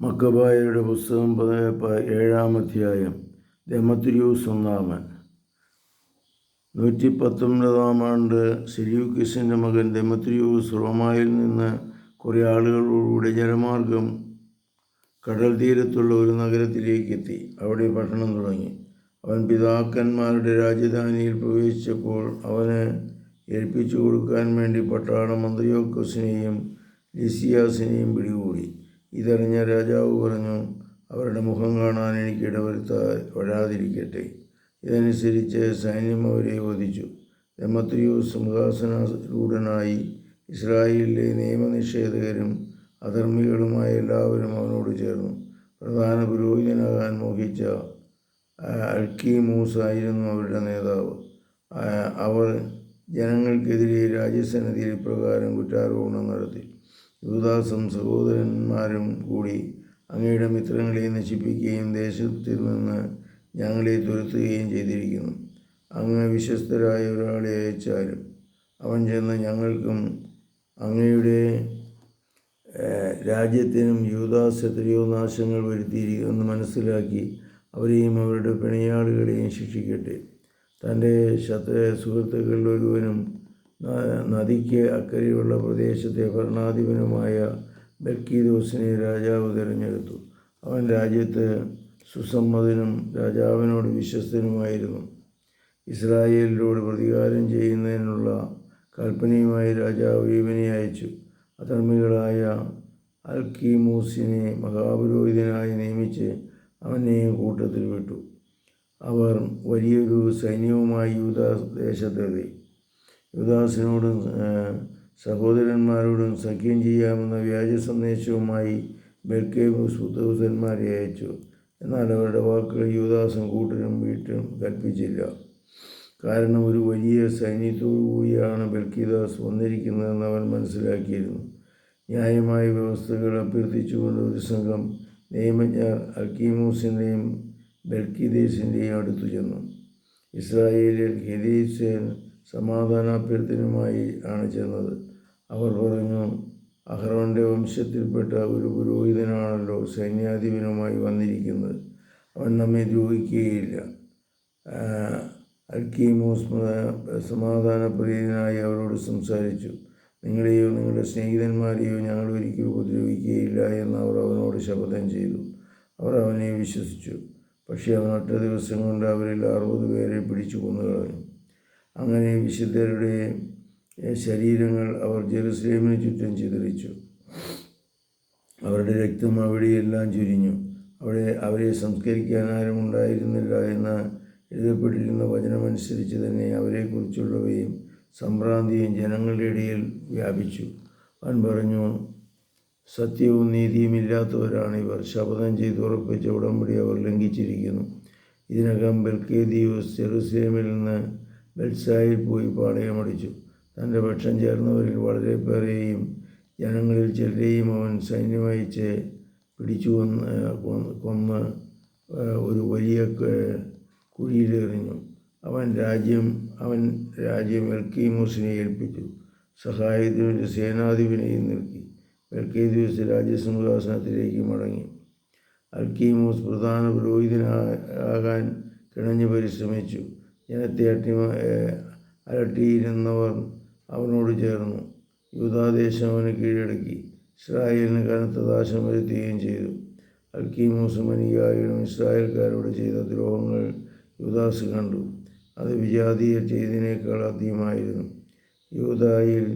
മക്കബായരുടെ പുസ്തകം ഏഴാം അധ്യായം ദമത്രിയൂസ് ഒന്നാമൻ. നൂറ്റി പത്തൊമ്പതാം ആണ്ട് സെല്യൂക്കിസിന്റെ മകൻ ദമത്രിയൂസ് റോമായിൽ നിന്ന് കുറേ ആളുകളോടുകൂടി ജലമാർഗം കടൽ തീരത്തുള്ള ഒരു നഗരത്തിലേക്ക് എത്തി. അവിടെ പഠനം തുടങ്ങി. അവൻ പിതാക്കന്മാരുടെ രാജധാനിയിൽ പ്രവേശിച്ചപ്പോൾ അവന് ഏൽപ്പിച്ചു കൊടുക്കാൻ വേണ്ടി പട്ടാളം മന്ത്രിയോക്കസിനെയും ലിസിയാസിനെയും പിടികൂടി. ഇതറിഞ്ഞ രാജാവ് പറഞ്ഞു അവരുടെ മുഖം കാണാൻ എനിക്ക് ഇടവരുത്താ വരാതിരിക്കട്ടെ. ഇതനുസരിച്ച് സൈന്യം അവരെ വധിച്ചു. ദമത്രിയൂസ് സിംഹാസനാരൂഢനായി ഇസ്രായേലിലെ നിയമനിഷേധകരും അധർമ്മികളുമായ എല്ലാവരും അവനോട് ചേർന്നു. പ്രധാന പുരോഹിതനാകാൻ മോഹിച്ച അൽക്കി മൂസ് ആയിരുന്നു അവരുടെ നേതാവ്. അവർ ജനങ്ങൾക്കെതിരെ രാജ്യസന്നിധിയിൽ ഇപ്രകാരം കുറ്റാരോപണം നടത്തി. യുവദാസും സഹോദരന്മാരും കൂടി അങ്ങയുടെ മിത്രങ്ങളെ നശിപ്പിക്കുകയും ദേശത്തിൽ നിന്ന് ഞങ്ങളെ തുരത്തുകയും ചെയ്തിരിക്കുന്നു. അങ്ങ് വിശ്വസ്തരായ ഒരാളെ അയച്ചാലും അവൻ ചെന്ന് ഞങ്ങൾക്കും അങ്ങയുടെ രാജ്യത്തിനും യൂദാസ് എത്രയോ നാശങ്ങൾ വരുത്തിയിരിക്കുമെന്ന് മനസ്സിലാക്കി അവരെയും അവരുടെ പിണിയാളുകളെയും ശിക്ഷിക്കട്ടെ. തന്റെ ശത്രു സുഹൃത്തുക്കളിൽ ഒരുവനും നദിക്ക് അക്കരെയുള്ള പ്രദേശത്തെ ഭരണാധിപനുമായ ബൽക്കീദോസിനെ രാജാവ് തിരഞ്ഞെടുത്തു. അവൻ രാജ്യത്ത് സുസമ്മതനും രാജാവിനോട് വിശ്വസ്തനുമായിരുന്നു. ഇസ്രായേലിനോട് പ്രതികാരം ചെയ്യുന്നതിനുള്ള കൽപ്പനയുമായി രാജാവ് ഇവനെ അയച്ചു. അധർമ്മികളായ അൽക്കീമൂസിനെ മഹാപുരോഹിതനായി നിയമിച്ച് അവനെയും കൂട്ടത്തിൽ വിട്ടു. അവർ വലിയൊരു സൈന്യവുമായി യൂത ദേശത്തെത്തി. യുദാസിനോടും സഹോദരന്മാരോടും സഖ്യം ചെയ്യാമെന്ന വ്യാജ സന്ദേശവുമായി ബെൽക്കേബൂസ് ഉദ്യോഗസ്ഥന്മാരെ അയച്ചു. എന്നാൽ അവരുടെ വാക്കുകൾ യുദാസും കൂട്ടരും വീട്ടിലും കൽപ്പിച്ചില്ല. കാരണം ഒരു വലിയ സൈന്യത്തോടു കൂടിയാണ് ബൽക്കിദാസ് വന്നിരിക്കുന്നതെന്ന് അവൻ മനസ്സിലാക്കിയിരുന്നു. ന്യായമായ വ്യവസ്ഥകൾ അഭ്യർത്ഥിച്ചുകൊണ്ട് ഒരു സംഘം നിയമജ്ഞർ അൽക്കീമൂസിന്റെയും ബൽക്കിദേസിന്റെയും അടുത്തു ചെന്നു. ഇസ്രായേലിൽ ഹിദീസേൻ സമാധാനാഭ്യർത്ഥനയുമായി ആണ് ചെന്നത്. അവർ പറഞ്ഞു അഹ്റോന്റെ വംശത്തിൽപ്പെട്ട ഒരു പുരോഹിതനാണല്ലോ സൈന്യാധിപനുമായി വന്നിരിക്കുന്നത്. അവൻ നമ്മെ ദ്രോഹിക്കുകയില്ല. അൽക്കീമോസ് സമാധാന സമാധാനപ്രിയനായി അവരോട് സംസാരിച്ചു. നിങ്ങളെയോ നിങ്ങളുടെ സ്നേഹിതന്മാരെയോ ഞങ്ങൾ ഒരിക്കലും ഉപദ്രവിക്കുകയില്ല എന്ന് അവർ അവനോട് ശപഥം ചെയ്തു. അവർ അവനെ വിശ്വസിച്ചു. പക്ഷേ അവൻ ഒറ്റ ദിവസം കൊണ്ട് അവരിൽ അറുപത് പേരെ പിടിച്ചു കൊന്നുകളഞ്ഞു അങ്ങനെ വിശുദ്ധരുടെ ശരീരങ്ങൾ അവർ ജെറുസലേമിന് ചുറ്റും ചിതറിച്ചു. അവരുടെ രക്തം അവിടെയെല്ലാം ചുരിഞ്ഞു. അവിടെ അവരെ സംസ്കരിക്കാൻ ആരും ഉണ്ടായിരുന്നില്ല എന്ന എഴുതപ്പെട്ടിരുന്ന വചനമനുസരിച്ച് തന്നെ അവരെക്കുറിച്ചുള്ളവയും സംഭ്രാന്തിയും ജനങ്ങളുടെ ഇടയിൽ വ്യാപിച്ചു. അവൻ പറഞ്ഞു സത്യവും നീതിയും ഇല്ലാത്തവരാണ് ഇവർ. ശപഥം ചെയ്ത് ഉറപ്പിച്ച ഉടമ്പടി അവർ ലംഘിച്ചിരിക്കുന്നു. ഇതിനകം ബൽക്കേദിയോസ് ജെറുസലേമിൽ നിന്ന് ബെൽസായിൽ പോയി പാളയമടിച്ചു തന്റെ പക്ഷം ചേർന്നവരിൽ വളരെ പേരെയും ജനങ്ങളിൽ ചിലരെയും അവൻ സൈന്യമയച്ച് പിടിച്ചു കൊന്ന് കൊന്ന് ഒരു വലിയ കുഴിയിലെറിഞ്ഞു അവൻ രാജ്യം അവൻ രാജ്യം എൽക്കീമൂസിനെ ഏൽപ്പിച്ചു. സഹായത്തിനൊരു സേനാധിപനെയും നിർത്തി എൽക്കേദിയൂസ് രാജ്യസിംഹാസനത്തിലേക്ക് മടങ്ങി. അൽക്കീമൂസ് പ്രധാന പുരോഹിതനാകാൻ കിണഞ്ഞു പരിശ്രമിച്ചു. ജനത്തെ അലട്ടിയിരുന്നവർ അവനോട് ചേർന്നു. യൂതാദേശം അവന് കീഴടക്കി. ഇസ്രായേലിന് കനത്ത നാശം വരുത്തുകയും ചെയ്തു. അൽക്കീമൂസും അനുയായികളും ഇസ്രായേൽക്കാരോട് ചെയ്ത ദ്രോഹങ്ങൾ യൂദാസ് കണ്ടു. അത് വിജാതീയർ ചെയ്തതിനേക്കാൾ അധികമായിരുന്നു. യൂതായിൽ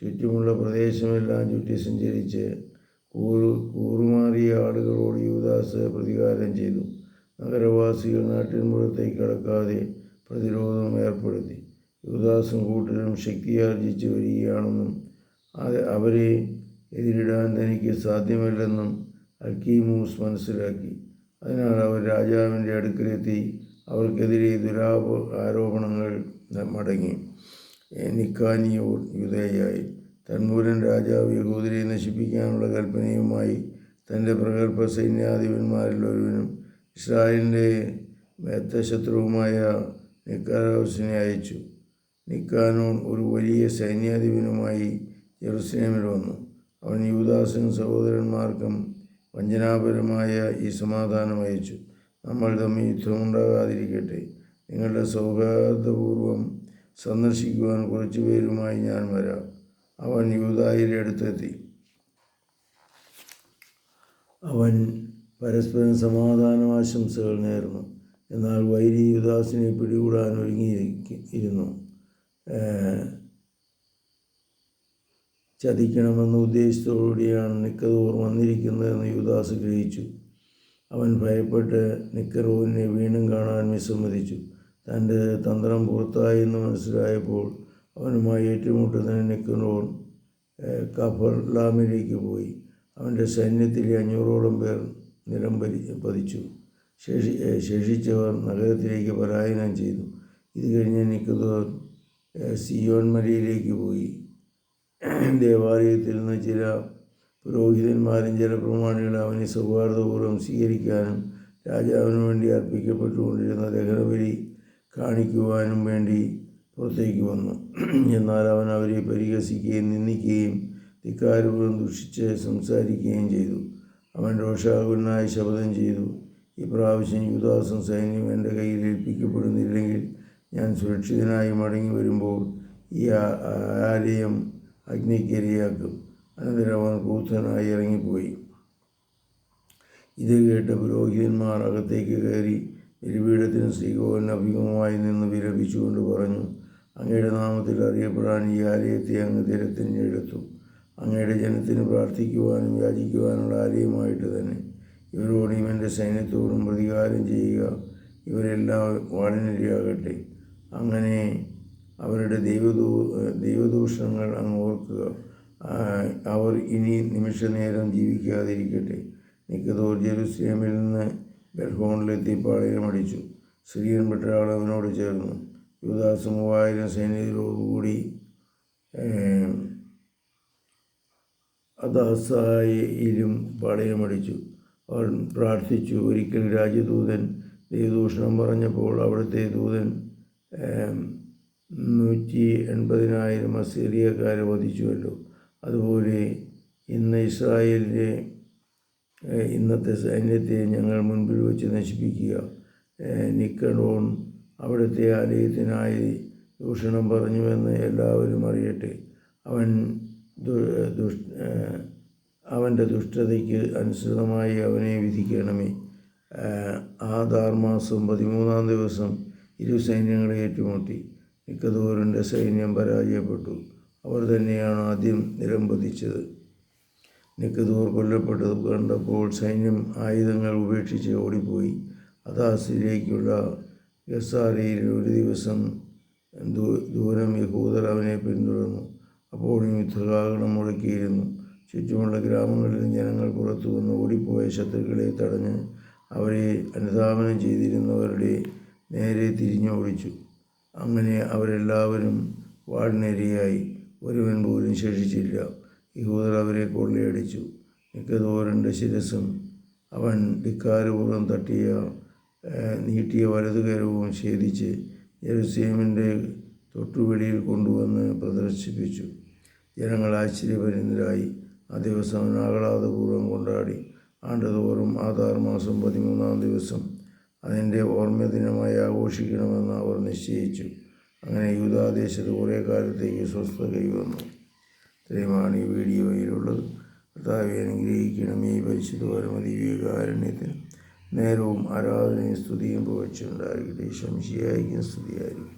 ചുറ്റുമുള്ള പ്രദേശമെല്ലാം ചുറ്റി സഞ്ചരിച്ച് കൂറു കൂറുമാറിയ ആളുകളോട് യൂദാസ് പ്രതികാരം ചെയ്തു. നഗരവാസികൾ നാട്ടിൻപുറത്തേക്ക് കടക്കാതെ പ്രതിരോധം ഏർപ്പെടുത്തി. യുവദാസും കൂട്ടരും ശക്തിയാർജിച്ച് വരികയാണെന്നും അവരെ എതിരിടാൻ തനിക്ക് സാധ്യമല്ലെന്നും അൽക്കീമൂസ് മനസ്സിലാക്കി. അതിനാൽ അവർ രാജാവിന്റെ അടുക്കലെത്തി അവർക്കെതിരെ ദുരാപ ആരോപണങ്ങൾ മടങ്ങി. നിക്കാനിയോ യുദ്ധയായി. തന്മൂലൻ രാജാവ് യഹൂദരെ നശിപ്പിക്കാനുള്ള കൽപ്പനയുമായി തന്റെ പ്രഗത്ഭ സൈന്യാധിപന്മാരിൽ ഒരുവനും ഇസ്രായേലിന്റെ മേത്തശത്രുവുമായ നിക്കാരോസിനെ അയച്ചു. നിക്കാനോൺ ഒരു വലിയ സൈന്യാധിപനുമായി ജെറുസലേമിൽ വന്നു. അവൻ യൂദാസിനും സഹോദരന്മാർക്കും വഞ്ചനാപരമായ ഈ സമാധാനം അയച്ചു. നമ്മൾ തമ്മിൽ യുദ്ധമുണ്ടാകാതിരിക്കട്ടെ. നിങ്ങളുടെ സൗഹാർദ്ദപൂർവം സന്ദർശിക്കുവാൻ കുറച്ചു പേരുമായി ഞാൻ വരാം. അവൻ യൂതായിലെ അടുത്തെത്തി. അവൻ പരസ്പരം സമാധാന ആശംസകൾ നേർന്നു. എന്നാൽ വൈരി യുദാസിനെ പിടികൂടാൻ ഒരുങ്ങിയിരുന്നു ചതിക്കണമെന്ന ഉദ്ദേശത്തോടുകൂടിയാണ് നിക്കതോർ വന്നിരിക്കുന്നതെന്ന് യുദാസ് ഗ്രഹിച്ചു. അവൻ ഭയപ്പെട്ട് നിക്കറോവിനെ വീണ്ടും കാണാൻ വിസമ്മതിച്ചു. തന്റെ തന്ത്രം പുറത്തായി എന്ന് മനസ്സിലായപ്പോൾ അവനുമായി ഏറ്റുമുട്ടുന്നതിന് നിക്കറോൻ കഫർലാമിലേക്ക് പോയി. അവന്റെ സൈന്യത്തിലെ അഞ്ഞൂറോളം പേർ നിലം പതിച്ചു. ശേഷി ശേഷിച്ചവർ നഗരത്തിലേക്ക് പലായനം ചെയ്തു. ഇത് കഴിഞ്ഞ് നിൽക്കുന്നവർ സിയോൻ മലയിലേക്ക് പോയി. ദേവാലയത്തിൽ നിന്ന് ചില പുരോഹിതന്മാരും ചില പ്രമാണികളും അവനെ സൗഹാർദ്ദപൂർവം സ്വീകരിക്കാനും രാജാവിന് വേണ്ടി അർപ്പിക്കപ്പെട്ടുകൊണ്ടിരുന്ന ദഹനബലി കാണിക്കുവാനും വേണ്ടി പുറത്തേക്ക് വന്നു. എന്നാൽ അവൻ അവരെ പരിഹസിക്കുകയും നിന്ദിക്കുകയും ധിക്കാരപൂർവം ദുഷിച്ച് സംസാരിക്കുകയും ചെയ്തു. അവൻ രോഷാകുലനായി ശപഥം ചെയ്തു. ഈ പ്രാവശ്യം യുദാസും സൈന്യം എന്റെ കയ്യിൽ ഏൽപ്പിക്കപ്പെടുന്നില്ലെങ്കിൽ ഞാൻ സുരക്ഷിതനായി മടങ്ങി വരുമ്പോൾ ഈ ആലയം അഗ്നിക്കരിയാക്കും. അനന്തരം അവൻ ക്രൂദ്ധനായി ഇറങ്ങിപ്പോയി. ഇത് കേട്ട പുരോഹിതന്മാർ അകത്തേക്ക് കയറി ബലിപീഠത്തിന് ശ്രീകോവിന് അഭിമുഖമായി നിന്ന് വിലപിച്ചുകൊണ്ട് പറഞ്ഞു അങ്ങയുടെ നാമത്തിൽ അറിയപ്പെടാൻ ഈ ആലയത്തെ അങ്ങ് തിരത്തിഞ്ഞെടുത്തു അങ്ങയുടെ ജനത്തിന് പ്രാർത്ഥിക്കുവാനും യാചിക്കുവാനുള്ള ആലയമായിട്ട് തന്നെ. ഇവരോടും എന്റെ സൈന്യത്തോടും പ്രതികാരം ചെയ്യുക. ഇവരെല്ലാം വാളിനിരയാകട്ടെ അങ്ങനെ അവരുടെ ദൈവദൂ ദൈവദൂഷണങ്ങൾ അങ്ങ് ഓർക്കുക. അവർ ഇനി നിമിഷനേരം ജീവിക്കാതിരിക്കട്ടെ. നിക്കതോർ ജെറുസലേമിൽ നിന്ന് ബെർഹോണിലെത്തി പാളയമടിച്ചു. സിറിയൻ പട്ടാളം അവനോട് ചേർന്നു. യുവദാസ് മൂവായിരം സൈനികരോടുകൂടി അദാസായിലും പാളയമടിച്ചു. അവർ പ്രാർത്ഥിച്ചു ഒരിക്കൽ രാജ്യദൂതൻ ദൈവദൂഷണം പറഞ്ഞപ്പോൾ അവിടുത്തെ ദൂതൻ നൂറ്റി എൺപതിനായിരം അസീറിയക്കാരെ വധിച്ചുവല്ലോ. അതുപോലെ ഇന്ന് ഇസ്രായേലിന്റെ ഇന്നത്തെ സൈന്യത്തെ ഞങ്ങൾ മുൻപിൽ വെച്ച് നശിപ്പിക്കുക. നിക്കണോൺ അവിടുത്തെ ആലയത്തിനായി ദൂഷണം പറഞ്ഞുവെന്ന് എല്ലാവരും അറിയട്ടെ. അവൻ ദുഷ് അവന്റെ ദുഷ്ടതയ്ക്ക് അനുസൃതമായി അവനെ വിധിക്കണമേ. ആധാർ മാസം പതിമൂന്നാം ദിവസം ഇരു സൈന്യങ്ങളെ ഏറ്റുമുട്ടി. നിക്കതോറിന്റെ സൈന്യം പരാജയപ്പെട്ടു. അവർ തന്നെയാണ് ആദ്യം നിരംബതിച്ചത് നിക്കതൂർ കൊല്ലപ്പെട്ടത് കണ്ടപ്പോൾ സൈന്യം ആയുധങ്ങൾ ഉപേക്ഷിച്ച് ഓടിപ്പോയി. അദാസിലേക്കുള്ള ഗസാരയിൽ ഒരു ദിവസം ദൂരം യഹൂദർ അവനെ പിന്തുടർന്നു. അപ്പോൾ യുദ്ധകാകണം മുഴക്കിയിരുന്നു ചുറ്റുമുള്ള ഗ്രാമങ്ങളിൽ ജനങ്ങൾ പുറത്തു വന്ന് ഓടിപ്പോയ ശത്രുക്കളെ തടഞ്ഞ് അവരെ അനുധാവനം ചെയ്തിരുന്നവരുടെ നേരെ തിരിഞ്ഞോടിച്ചു. അങ്ങനെ അവരെല്ലാവരും വാടിനിരയായി ഒരുവൻ പോലും ശേഷിച്ചില്ല. യഹൂദർ അവരെ കൊള്ളയടിച്ചു. മിക്കതോരന്റെ ശിരസും അവൻ ധിക്കാരപൂർവം തട്ടിയ നീട്ടിയ വലതുകരവും ഛേദിച്ച് ജെറുസലേമിന്റെ തൊട്ടുവെളിയിൽ കൊണ്ടുവന്ന് പ്രദർശിപ്പിച്ചു. ജനങ്ങൾ ആശ്ചര്യപരിതരായി. ആ ദിവസം ആഹ്ലാദപൂർവം കൊണ്ടാടി. ആണ്ടുതോറും ആധാർ മാസം പതിമൂന്നാം ദിവസം അതിന്റെ ഓർമ്മദിനമായി ആഘോഷിക്കണമെന്ന് അവർ നിശ്ചയിച്ചു. അങ്ങനെ യൂതാദേശത്ത് കുറേ കാലത്തേക്ക് സ്വസ്ഥ കൈവന്നു. ഇത്രയുമാണ് ഈ വീഡിയോയിലുള്ളത്. കർത്താവെ അനുഗ്രഹിക്കണം. ഈ പരിശുദ്ധ പരമതി വിവേകാരണ്യത്തിന് നേരവും ആരാധനയും സ്തുതിയും പുകച്ചുണ്ടായിരിക്കട്ടെ ശംശിയായിരിക്കും സ്തുതിയായിരിക്കട്ടെ